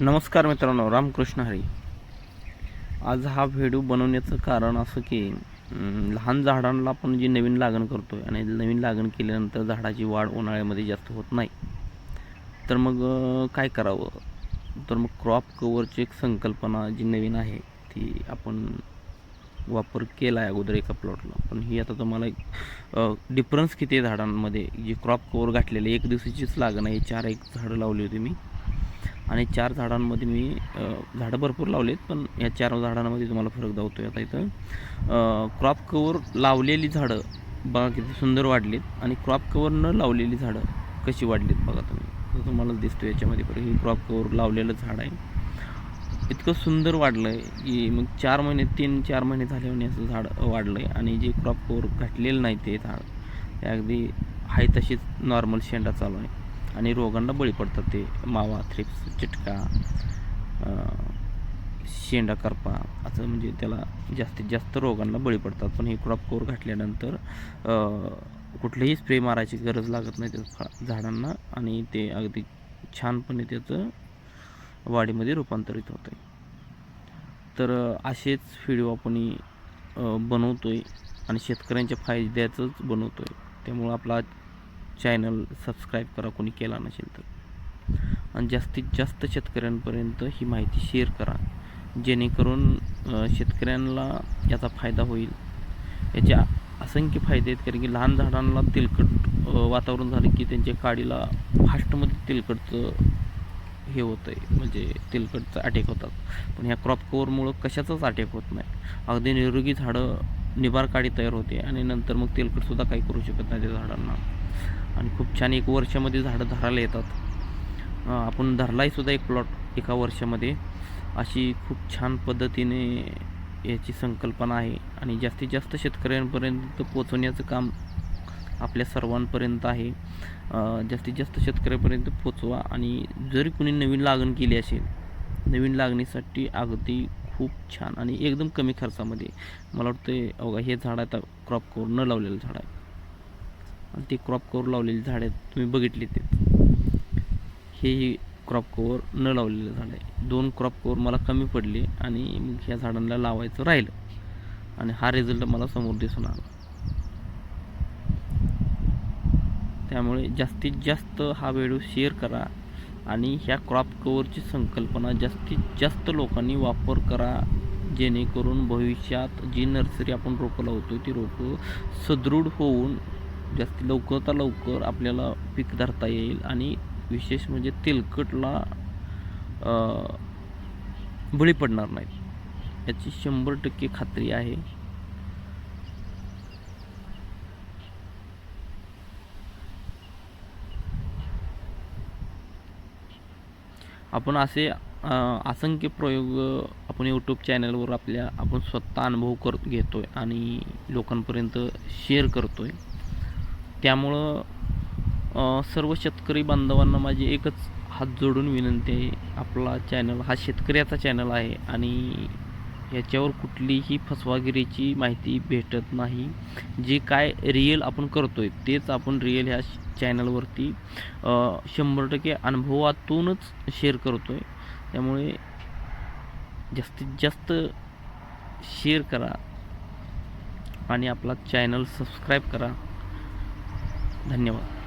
नमस्कार मित्रांनो रामकृष्ण हरी. आज हा व्हिडिओ बनवण्याचं कारण असं की लहान झाडांना आपण जी नवीन लागण करतो आहे आणि नवीन लागण केल्यानंतर झाडाची वाढ उन्हाळ्यामध्ये जास्त होत नाही. तर मग काय करावं? तर मग क्रॉप कवरची एक संकल्पना जी नवीन आहे ती आपण वापर केला आहे अगोदर एका प्लॉटला पण ही आता तुम्हाला एक डिफरन्स किती आहे झाडांमध्ये? जी क्रॉप कवर घातलेली एक दिवसाचीच लागण आहे चार एक झाडं लावली होती मी. आणि चार झाडांमध्ये मी झाडं भरपूर लावलेत पण या चार झाडांमध्ये तुम्हाला फरक दावतो आता इथं क्रॉप कवर लावलेली झाडं बघा किती सुंदर वाढलीत आणि क्रॉप कवर न लावलेली झाडं कशी वाढलीत बघा तुम्ही. तर तुम्हाला दिसतो याच्यामध्ये बरं हे क्रॉप कवर लावलेलं झाड आहे. इतकं सुंदर वाढलं आहे की मग चार महिने तीन चार महिने झाल्याने असं झाड वाढलं आहे आणि जे क्रॉप कवर घातलेलं नाही ते झाड ते अगदी आहे तशीच नॉर्मल शेंडा चालू आहे. आणि रोगांना बळी पडतात ते. मावा थ्रिप्स चिटका शेंडा करपा असं म्हणजे त्याला जास्तीत जास्त रोगांना बळी पडतात. पण हे क्रॉप कोर घातल्यानंतर कुठलेही स्प्रे मारायची गरज लागत नाही त्या झाडांना आणि ते अगदी छानपणे त्याचं वाढीमध्ये रूपांतरित होतं आहे तर असेच व्हिडिओ आपण बनवतो आहे आणि शेतकऱ्यांच्या फायद्याचंच बनवतो आहे त्यामुळं आपला चॅनल सबस्क्राईब करा कोणी केला नसेल तर. आणि जास्तीत जास्त शेतकऱ्यांपर्यंत ही माहिती शेअर करा. जेणेकरून शेतकऱ्यांना याचा फायदा होईल. याचे असंख्य फायदे आहेत कारण की लहान झाडांना तेलकट वातावरण झालं की त्यांच्या काडीला फास्टमध्ये तेलकटचं हे होतं आहे म्हणजे तेलकटचं अटॅक होतात. पण ह्या क्रॉप कवरमुळं कशाचाच अटॅक होत नाही. अगदी निरोगी झाडं निबार काडी तयार होते आणि नंतर मग तेलकटसुद्धा काही करू शकत नाही त्या झाडांना. आणि खूप छान एक वर्षामध्ये झाडं धरायला येतात. आपण धरलाही सुद्धा एक प्लॉट एका वर्षामध्ये. अशी खूप छान पद्धतीने याची संकल्पना आहे. आणि जास्तीत जास्त शेतकऱ्यांपर्यंत पोचवण्याचं काम आपल्या सर्वांपर्यंत आहे. जास्तीत जास्त शेतकऱ्यापर्यंत पोचवा आणि जरी कुणी नवीन लागण केली असेल नवीन लागणीसाठी अगदी खूप छान आणि एकदम कमी खर्चामध्ये. मला वाटतं अवघा हे झाड आता क्रॉप करून न लावलेलं झाड आहे. आणि ते क्रॉप कवर लावलेली झाड आहेत. तुम्ही बघितली ते. हे क्रॉप कवर न लावलेलं झाड आहे. दोन क्रॉप कवर मला कमी पडले आणि मग ह्या झाडांना लावायचं राहिलं. आणि हा रिझल्ट मला समोर दिसून आला. त्यामुळे जास्तीत जास्त हा व्हिडिओ शेअर करा आणि ह्या क्रॉप कवरची संकल्पना जास्तीत जास्त लोकांनी वापर करा. जेणेकरून भविष्यात जी नर्सरी आपण रोपं लावतो ती रोपं सदृढ होऊन जास्त लवकरात लवकर आपल्याला पीक धरता येईल आणि विशेष म्हणजे तेलकटला बळी पडणार नाहीत. याची शंभर टक्के खात्री आहे. आपण असे असंख्य प्रयोग आपण यूट्यूब चॅनलवर आपल्या आपण स्वतः अनुभव कर घेतो आहे आणि लोकांपर्यंत शेअर करतो आहे त्यामुळं सर्व शेतकरी बांधवांना माझी एकच हात जोडून विनंती आहे आपला चॅनल हा शेतकऱ्याचा चॅनल आहे आणि याच्यावर कुठलीही फसवागिरीची माहिती भेटत नाही. जे काय रिअल आपण करतो आहे तेच आपण रिअल ह्या चॅनलवरती शंभर टक्के अनुभवातूनच शेअर करतो आहे त्यामुळे जास्तीत जास्त शेअर करा आणि आपला चॅनल सबस्क्राईब करा. धन्यवाद.